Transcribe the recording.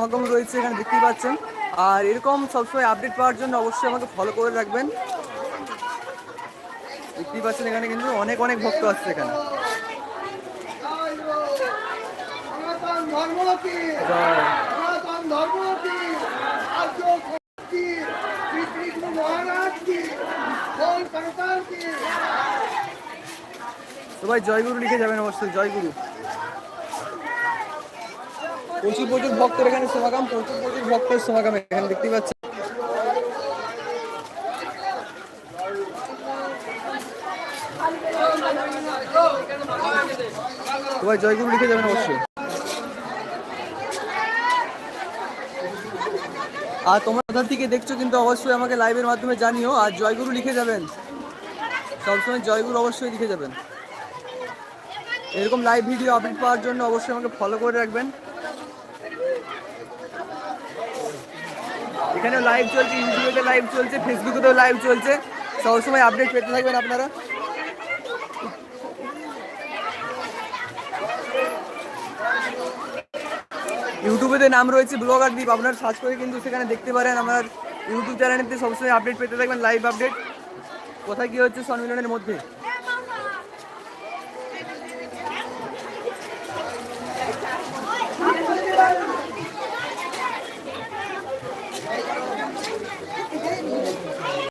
সমাগম রয়েছে এখানে দেখতেই পাচ্ছেন। আর এরকম সবসময় আপডেট পাওয়ার জন্য অবশ্যই আমাকে ফলো করে রাখবেন। দেখতেই পাচ্ছেন এখানে কিন্তু অনেক অনেক ভক্ত আসছে এখানে। সবাই জয়গুরু লিখে যাবেন অবশ্যই, জয়গুরু। প্রচুর প্রচুর ভক্তের এখানে সমাগম, প্রচুর প্রচুর ভক্তের সমাগম এখানে দেখতেই পাচ্ছেন। সবাই জয়গুরু লিখে যাবেন অবশ্যই। আর তোমরা কোথা থেকে দেখছ কিন্তু অবশ্যই আমাকে লাইভের মাধ্যমে জানিও, আর জয়গুরু লিখে যাবেন। সবসময় জয়গুরু অবশ্যই লিখে যাবেন। এরকম লাইভ ভিডিও আপডেট পাওয়ার জন্য অবশ্যই আমাকে ফলো করে রাখবেন। এখানে লাইভ চলছে ইউটিউবে লাইভ চলছে ফেসবুকেতেও লাইভ চলছে। সবসময় আপডেট পেতে থাকবেন আপনারা। ইউটিউবেতে নাম রয়েছে ব্লগার দ্বীপ আপনারা সার্চ করে কিন্তু সেখানে দেখতে পারেন আমার ইউটিউব চ্যানেলেতে সবসময় আপডেট পেতে থাকবেন লাইভ আপডেট কোথায় কি হচ্ছে সম্মেলনের মধ্যে?